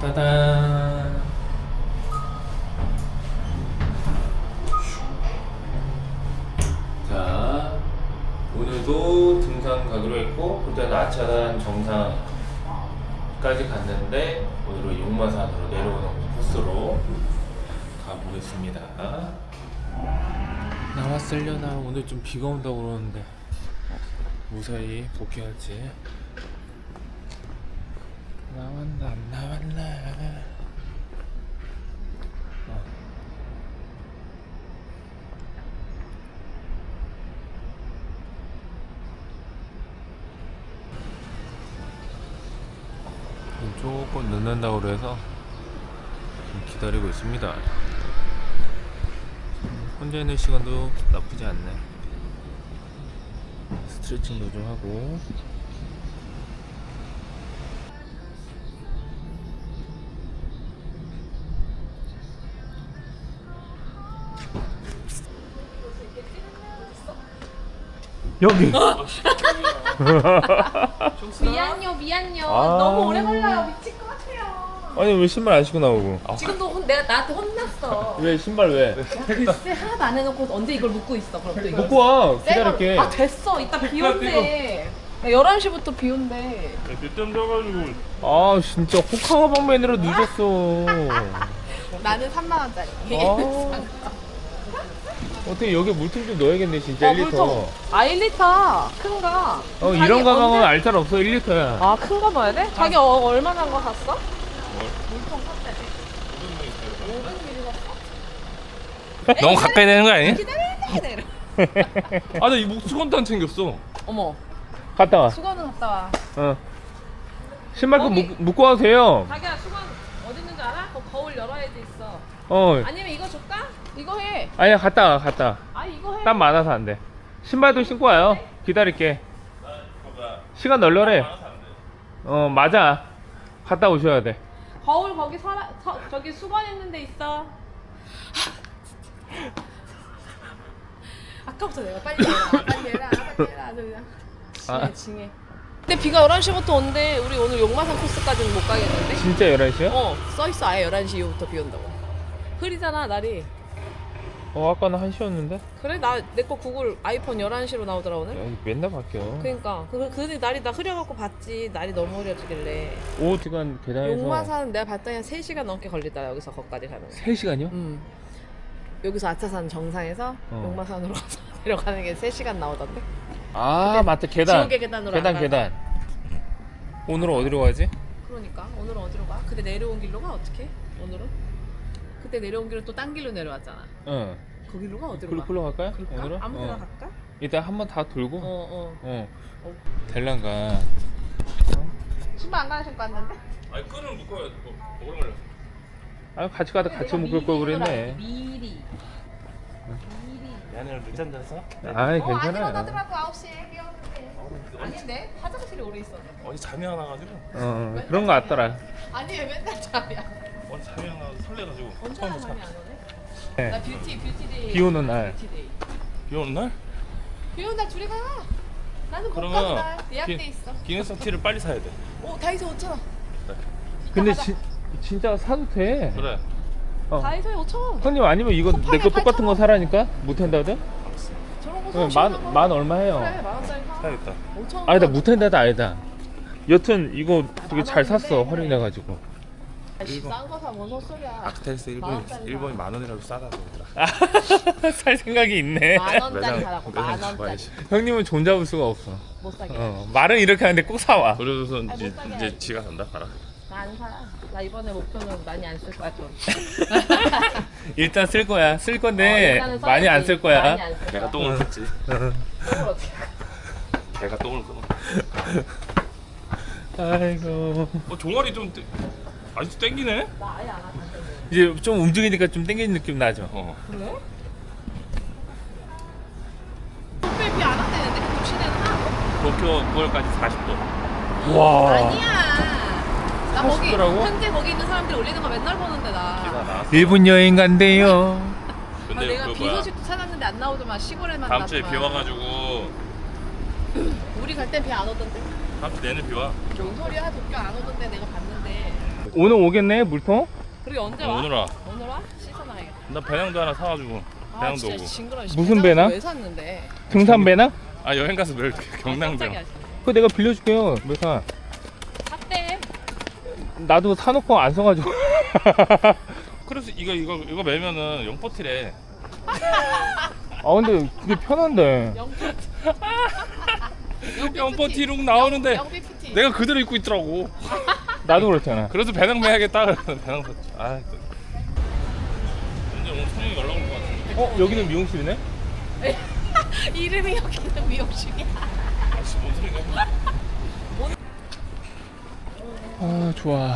따단. 자, 오늘도 등산 가기로 했고 그때는 아차산 정상까지 갔는데 오늘은 용마산으로 내려오는 코스로 가보겠습니다. 나왔을려나 오늘 좀 비가 온다고 그러는데 무사히 복귀할지 나왔나 안 나왔나 어. 조금 늦는다고 그래서 좀 기다리고 있습니다. 혼자 있는 시간도 나쁘지 않네. 스트레칭도 좀 하고 여기. 미안요 미안요. 아. 너무 오래 걸려요. 미칠 것 같아요. 아니 왜 신발 안 신고 나오고? 지금도 혼, 내가 나한테 혼났어. 왜 신발 왜? 글쎄 하나도 안 해놓고 언제 이걸 묶고 있어? 그럼 또 이거. 먹고 와. 기다릴게. 아 됐어. 이따 비 온대. 11시부터 비 온대. 늦잠 자가지고. 아 진짜 호캉아 방면으로 늦었어. 나는 3만원짜리. 아. 어떻게 여기 물통 좀 넣어야겠네 진짜. 1리터. 아 1리터. 큰가? 어 이런 가방은 알탈 없어 1리터야. 아 큰 거 넣어야 돼? 자기 어, 얼마나 거 샀어? 너무 가까이 되는 거 아니야? 기다려 아나 이 목수건도 안 챙겼어. 어머. 갔다 와. 수건은 갔다 와. 어. 신발 좀 거기- 묶- 묶고 와도 돼요. 자기야 수건 어디 있는 줄 알아? 거 거울 열어야 돼 있어. 어. 아니면 이거 줄까? 이거 해 아니야 갔다 와 갔다 와. 아 이거 해 땀 많아서 안돼 신발도 신고 와요 기다릴게 시간 널널해 어 맞아 갔다 오셔야 돼 거울 거기 서라, 서, 저기 수건 있는 데 있어. 아까부터 내가 빨리 해라, 빨리 해라, 빨리 해라. 아주 그냥 징해, 아. 징해. 근데 비가 11시부터 온대. 우리 오늘 용마산 코스까지는 못 가겠는데? 진짜 11시야? 어, 써있어. 아예 11시 이후부터 비 온다고. 흐리잖아, 날이. 어 아까는 1시였는데 그래, 나, 내 거 구글 아이폰 11시로 나오더라, 오늘. 야, 맨날 바뀌어 그니까. 그, 그 날이 다 흐려갖고 봤지. 날이 너무 흐려지길래. 5시간 계단에서 용마산 내가 봤더니 한 3시간 넘게 걸리더라, 여기서 거기까지 가는 거. 3시간이요? 음. 여기서 아차산 정상에서 어. 용마산으로 가서 내려가는 게 3시간 나오던데? 아 맞다 계단 지옥의 계단으로 계단 안 계단 오늘은 어디로 가지? 그러니까 오늘은 어디로 가? 그때 내려온 길로 가 어떻게? 오늘은? 그때 내려온 길은 또딴 길로 내려왔잖아 응 거기로 가 어디로 글로 가? 글로 갈까요? 그럴까? 오늘은? 아무 데나 어. 갈까? 일단 한번 다 돌고 어, 어 어 어. 어. 될란가 신발 안 가는 신고 왔는데? 아니 끈을 묶어야 뭐 오래 걸려 아 같이 가다 같이 묶을 걸 그랬네 미리 미리 야는 늦잠 자서? 아이 어 괜찮아 아니면 나더라고 9시에 깨웠는데 아닌데? 화장실에 오래 있었는데 어제 잠이 안 와가지고 어 그런 거 같더라 아니 왜 맨날 잠이야 잠이 안 와서 설레가지고 언제 잠이 자안 오네? 네. 나 뷰티 뷰티데이. 비 오는 날. 뷰티데이. 비 오는 날? 비 오는 날 둘이 가. 나는 못 그러면 간다 예약돼 기- 있어. 기능성 티를 빨리 사야 돼. 오 다이소 5천원. 근데 지, 진짜 사도 돼. 그래. 어. 다이소에 5천원. 형님 아니면 이거 쿠팡에 내거 똑같은 거 8,000원. 사라니까? 저런 거 사면 만, 만 얼마 해요? 그래 만원짜리 사. 사야겠다. 5천원 아니다 못한다도 아니다. 여튼 이거 되게 잘 샀어. 할인해가지고 싼거 사뭔 헛소리야. 아크텔스 만 원짜리 사. 일본이 만 원이라도 싸다고. 그러더라 살 생각이 있네. 만 원짜리 사라고 만원짜리. 형님은 돈 잡을 수가 없어. 못 사게. 어, 말은 이렇게 하는데 꼭 사와. 그래서 이제, 사게. 이제 해야지. 지가 산다? 봐라 나안 사. 나 이번에 목표는 많이 안 쓸 거야 돈. 일단 쓸 거야. 쓸 어, 건데 일단은 많이 안. 쓸 거야. 많이 안쓸 거야. 개가 똥을 어떻게? 개가 똥을 끊어 아이고. 어 종아리 좀 떼- 아직도 땡기네? 나 아예 안 하는데. 이제 좀 움직이니까 좀 땡기는 느낌 나죠 어 그래? 특별히 비안 왔대는데 그 도시내는 하나도? 도쿄 9월까지 40도 와 아니야. 나 거기 40도라고? 현재 거기 있는 사람들이 올리는 거 맨날 보는데 기사 나. 나왔어 일본 여행 간대요 아, 근데 내가 그 비 뭐야 소식도 찾았는데 안 나오더만 시골에만 다음 주에 비 나더만. 와가지고 우리 갈 땐 비 안 오던데. 다음 주 내내 비 와. 뭔 소리야? 도쿄 안 오던데 내가 봤는데. 오늘 오겠네 물통? 그리고 언제 어, 와? 오늘 와. 오늘 와? 씻어놔야겠다. 나 배낭도 하나 사가지고 아 배낭도 진짜 오고. 징그러워. 무슨 배낭? 왜 샀는데? 등산 배낭? 아 여행 가서 늘 경낭병. 깜짝이야. 그거 내가 빌려줄게요 매사 샀대. 나도 사놓고 안 써가지고 그래서 이거 이거 이거 매면은 영포티래. 아 근데 그게 편한데 영피. 영포티룩 나오는데 푸티. 내가 그대로 입고 있더라고. 나도 그렇잖아 그래서 배낭 매야겠다. 그래서 배낭 샀지. 아 또. 왠지 오늘 성형이 연락 올 것 같은데. 어 여기는 미용실이네? 이름이 여기는 미용실이야. 아씨 뭔 소리가? 아 좋아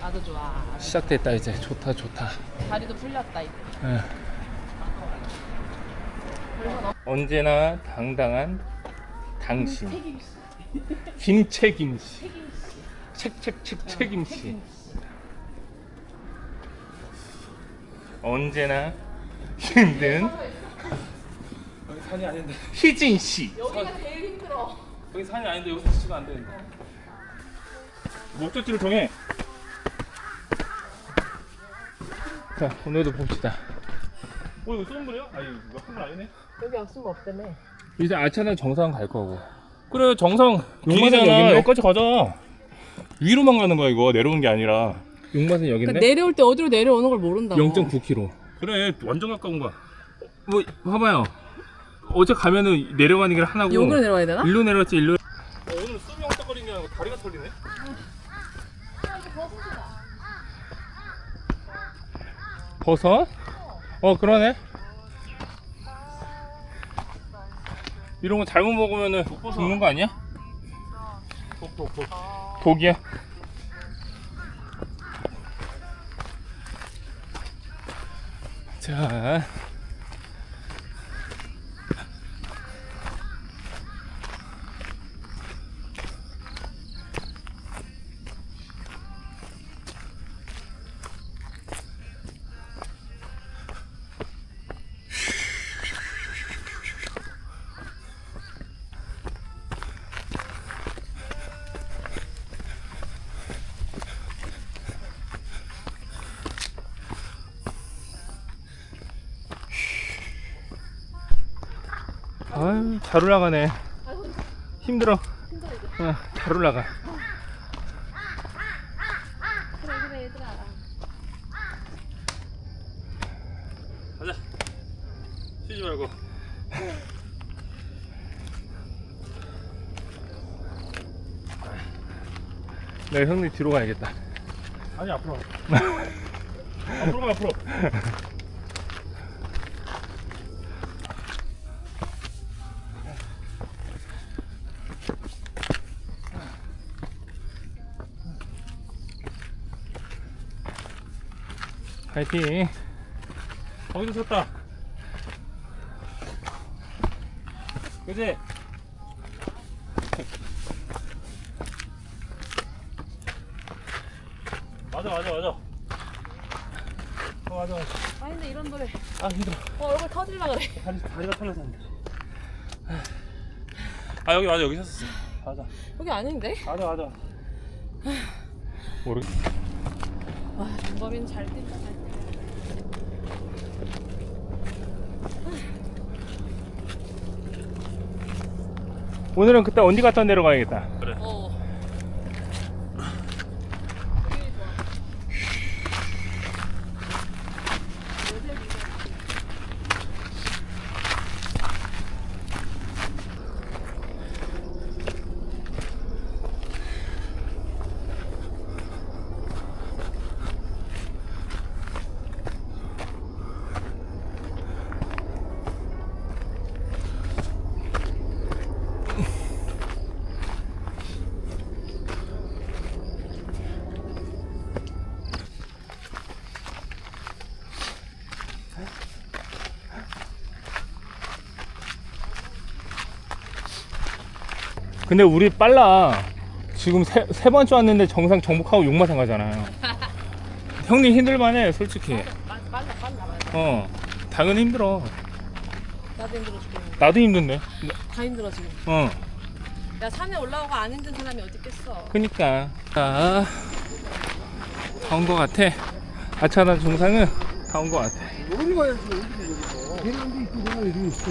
나도 좋아. 시작됐다 이제 좋다 좋다 다리도 풀렸다 이제. 예. 언제나 당당한 당신 김책임 씨 책책책 책임씨 언제나 힘든 여기 산이 아닌데. 희진 씨 여기가 제일 힘들어. 여기 산이 아닌데 여기서 지치면 안 되는데. 목적지를 정해. 자 오늘도 봅시다 어 이거 거야? 아니 이거 큰거 아니네. 여기 없으면 없다며. 이제 아차는 정상 갈 거고 그래 정상? 여기까지 가자. 위로만 가는 거야 이거 내려오는 게 아니라. 용마산 여기 있네? 그러니까 내려올 때 어디로 내려오는 걸 모른다고. 0.9km 그래 완전 가까운 거야. 뭐 봐봐요 어제 가면은 내려가는 길 하나고 여기로 내려와야 되나? 일로 내려갔지 일로 어, 오늘 게 아니고 다리가 털리네. 버섯? 어 그러네 이런 거 잘못 먹으면은 죽는 거 아니야? 독이야? 자 아유 잘 올라가네 힘들어 어, 잘 올라가 그래 그래 얘들아. 가자. 쉬지 말고. 내가 형님 뒤로 가야겠다 아니 앞으로. 가. 앞으로 가 앞으로. 파이팅 거기도 섰다. 그지? 맞아 맞아 맞아. 어, 맞아 맞아. 아 근데 이런 노래. 아 힘들어. 어 얼굴 터질라 그래. 다리 다리가 털려서 안 돼. 아 여기 맞아 여기 섰었어. 맞아 여기 아닌데? 맞아 맞아. 모르 와 준범이는 잘 뛴다. 잘 뛴다. 오늘은 그때 언니 갔다 내려가야겠다 그래. 어. 근데 우리 빨라 지금 세, 세 번째 왔는데 정상 정복하고 용마산 가잖아요 형님 힘들만해 솔직히 빨라 빨라 빨라. 어 당연히 힘들어 나도 힘들어 죽겠는데. 나도 힘든데 다 힘들어 지금. 어 야 산에 올라오고 안 힘든 사람이 어디 있겠어. 그니까 자다온것 같아. 아차단 정상은 다온것 같아. 어디 가야지 어디 가야지 해남도 있고 내가 여기 있어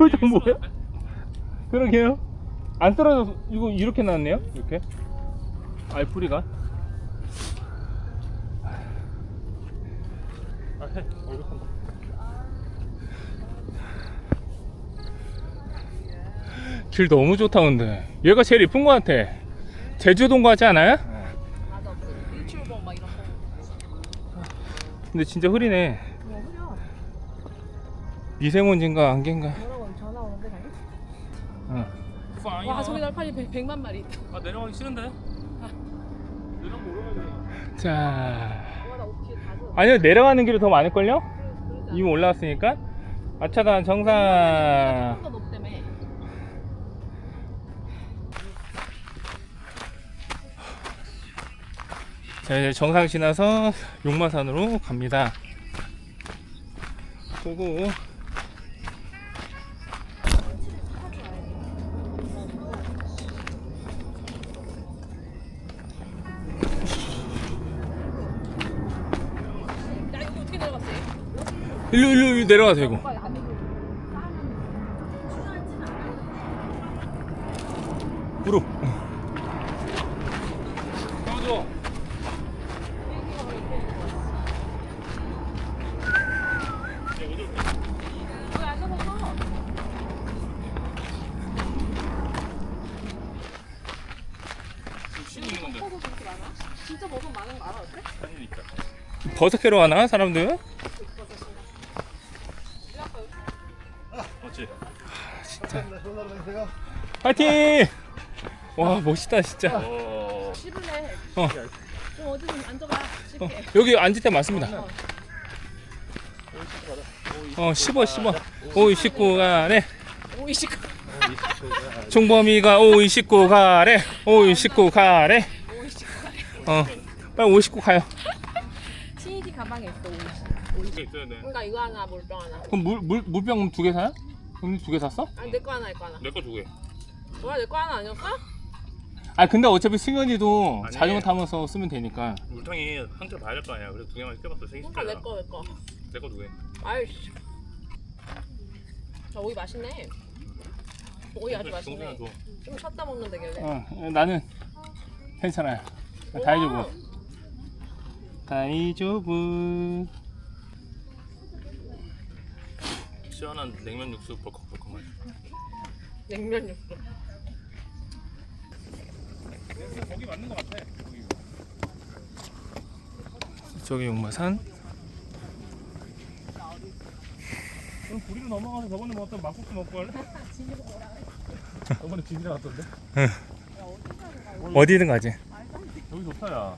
표정 뭐야? 그러게요. 안 떨어져서 이거 이렇게 나왔네요. 이렇게. 알뿌리가. 아, 해. 얼굴한다. 길 너무 좋다 근데. 얘가 제일 이쁜 것 같아. 제주도인 거 같지 않아요? 맞아 그 일출봉 막 이런 거 근데 진짜 흐리네. 뭐 미세먼지인가 안개인가. 뭐라고 전화 오는데 당연히 어. 와 저기 날파리 100, 만 마리 있다 아, 내려가기 싫은데? 돼. 자. 아니요 내려가는 길이 더 많을걸요? 그러지 이미 올라왔으니까. 아차단 정상. 좀더 높다며 자 이제 정상 지나서 용마산으로 갑니다. 보고 일로 일로 일로 내려가 되고 무릎. 버섯 그렇게 많아? 진짜 버섯 많은 거 알아 어때? 다니니까. 버섯 캐러 가나 사람들? 맞지? 파이팅! 와 멋있다 진짜. 어. 씹을래 어. 좀 어디 좀 앉아봐 어, 씹게 여기 앉을 때 맞습니다. 어, 씹어, 씹어. 오이 씹고 가래. 오이 식 종범이가 오이 씹고 가래. 오이 씹고 가래. 오이 식 어, 빨리 오이 씹고 가요. CED 가방에 있어 오이 식 이게 있어야 돼. 그러니까 이거 하나 물병 하나 그럼 물, 물, 물병 두 개 사요? 그럼 두개 샀어? 아니 내 거 하나 이거 하나 내 거 두 개. 뭐야 내 거 하나 아니었어? 아, 근데 어차피 승현이도 아니. 자전거 타면서 쓰면 되니까. 물통이 한테 봐야 될 거 아니야. 그래서 두 개만 시켜봤어. 생일 그러니까 내 거 내 거 내거 두 개. 아이씨 자 오이 맛있네 오이 아주 동생아 맛있네 줘. 좀 쳤다 먹는 되길래 어, 나는 괜찮아요. 다이조부. 다이조부. 시원한 냉면 육수 벌컥벌컥 맛. 냉면 육수 거기 맞는 거 같아. 저기 용마산. 그럼 구리로 넘어가서 저번에 먹었던 막국수 먹고 갈래? 저번에 집이라 갔던데? 어디든 가지. 여기 좋다 야.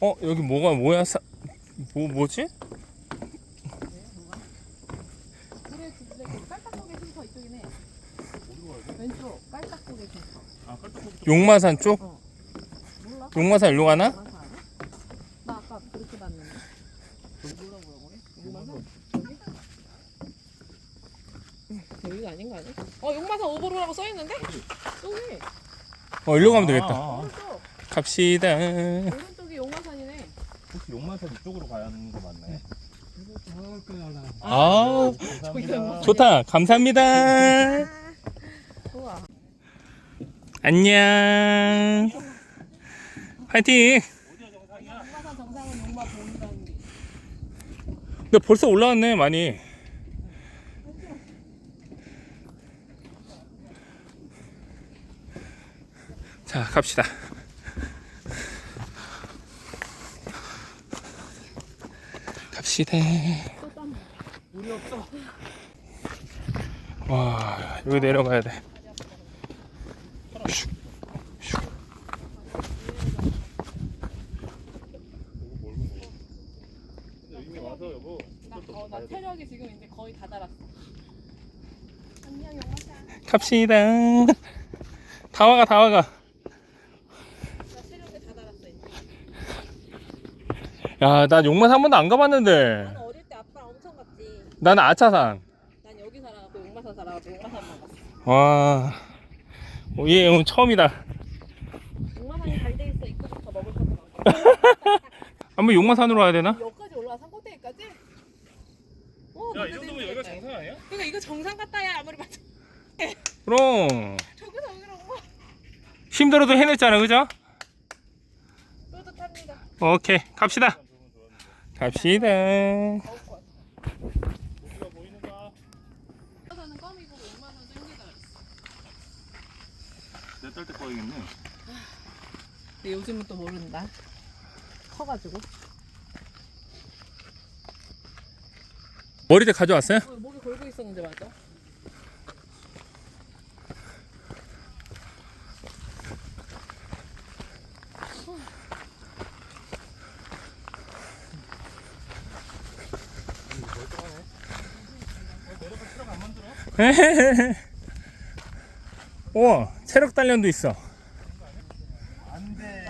어, 여기 뭐가 뭐야? 사... 뭐 뭐지? 그래 근데 그 깔딱고개 쉼터 이쪽이네 왼쪽 깔딱고개 쉼터 아 깔딱고기 용마산 쪽? 몰라? 용마산 일로 가나? 알아? 나 아까 그렇게 봤는데 뭐라고 그러고 여기? 여기가 아닌 거 아니야? 어 용마산 오버로라고 써 있는데? 여기 어, 일로 가면 되겠다. 아, 오른쪽 갑시다. 오른쪽이 용마산이네 혹시 용만산 이쪽으로 가야 하는 거 맞나요? 아, 감사합니다. 좋다. 감사합니다. 좋아 안녕. 용마산 정상은 용마 게 근데 벌써 올라왔네 많이. 자 갑시다. 없어. 와 여기 내려가야 돼. 와서 여보. 나, 체력이 지금 이제 거의 다 달았어. 안녕 영마사. 갑시다. 다 와가 다 와가. 나 체력이 다 달았어 이제. 야나 용만 한 번도 안 가봤는데. 나는 어릴 때 아빠랑 엄청 갔지. 나는 아차산. 난 여기 살아갖고 용마산 살아갖고 용마산만 갔어. 와. 어, 얘 오늘 처음이다. 용마산이 잘 돼 있어. 입구부터 먹을 것도 많고. 한번 용마산으로 와야 되나? 여기까지 올라와 산 꼭대기까지? 어, 야, 이 너무 정도면 여기가 재밌겠다. 정상 아니야? 그러니까 이거 정상 같다야 아무리 봐도. 그럼 저기서 여기로 와. 힘들어도 해냈잖아, 그죠? 뿌듯합니다. 오케이, 갑시다. 갑시다. 내딸때 꺼야겠네. 근데 요즘은 또 모른다. 커가지고. 머리대 가져왔어요? 어, 목이 걸고 있었는데 맞아? 우와, 체력 단련도 있어. 안 돼.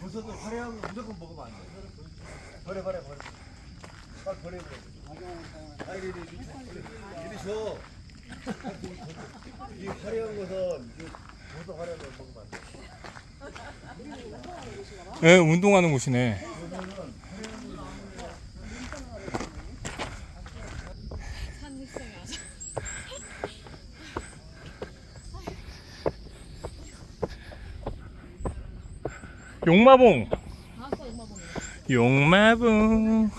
버섯은 화려한 거 무조건 먹으면 안 돼. 버려 버려 버려. 빨리 버려 버려. 아니 이리 이리 줘. 이 화려한 것은 이 버섯 화려한 거 먹으면 안 돼. 예, 운동하는 곳이네. 산 일성이 아주. 용마봉. 용마봉.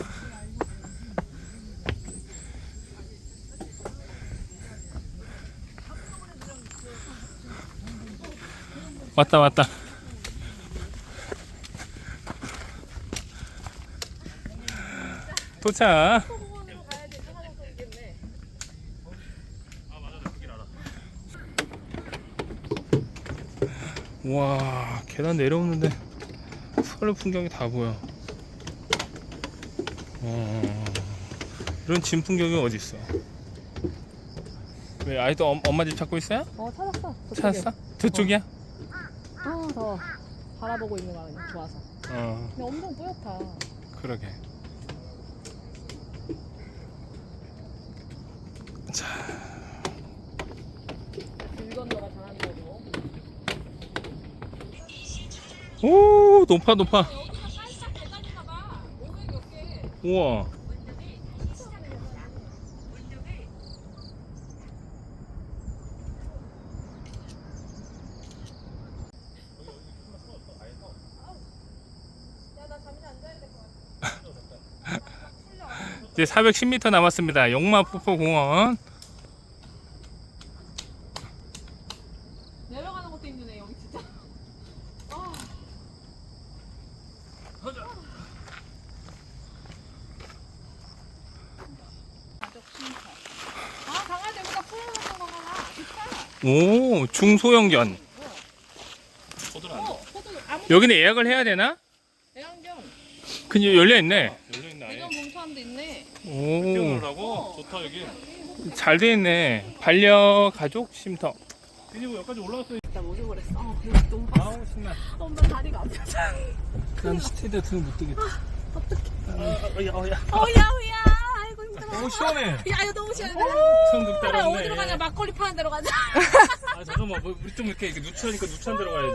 왔다 왔다. 도착. 와 계단 내려오는데 서울 풍경이 다 보여. 와, 이런 진 풍경이 어디 있어? 왜 아이도 엄, 엄마 집 찾고 있어요? 어 찾았어. 찾았어? 저쪽이야? 아더 바라보고 있는 거야 그냥 좋아서. 어 근데 엄청 뿌옇다. 그러게. 길 건너가 거고. 오 높아 높아. 여기가 살짝 계단인가 봐. 500몇 개. 우와. 이제 410m 남았습니다. 용마 폭포 공원. 내려가는 것도 힘드네 여기 진짜. 아. 가족 쉼터. 아 강아지보다 풀어놓는 거구나. 좋다. 오 중소형견. 안 돼. 어, 아무 여기는 예약을 해야 되나? 애완견. 그냥 열려 있네. 열려있네 아예. 애견 봉투함도 있네. 오. 뛰어놀라고? 좋다 여기. 잘 돼 있네. 반려 가족 쉼터. 디디고 여기까지 올라왔어. 나 모르고 그랬어. 어, 너무. 아우 신나. 엄마 다리가 아프다. 난 스테이드 등못 뜨겠다. 어야 어야. 어야, 우야. 너무 시원해. 야, 이거 너무 시원해. 천국 그래, 어디로 가냐? 막걸리 파는 데로 가자. 아 잠깐만 뭐 우리 좀 이렇게, 이렇게 누추하니까 누추한 데로 가야지.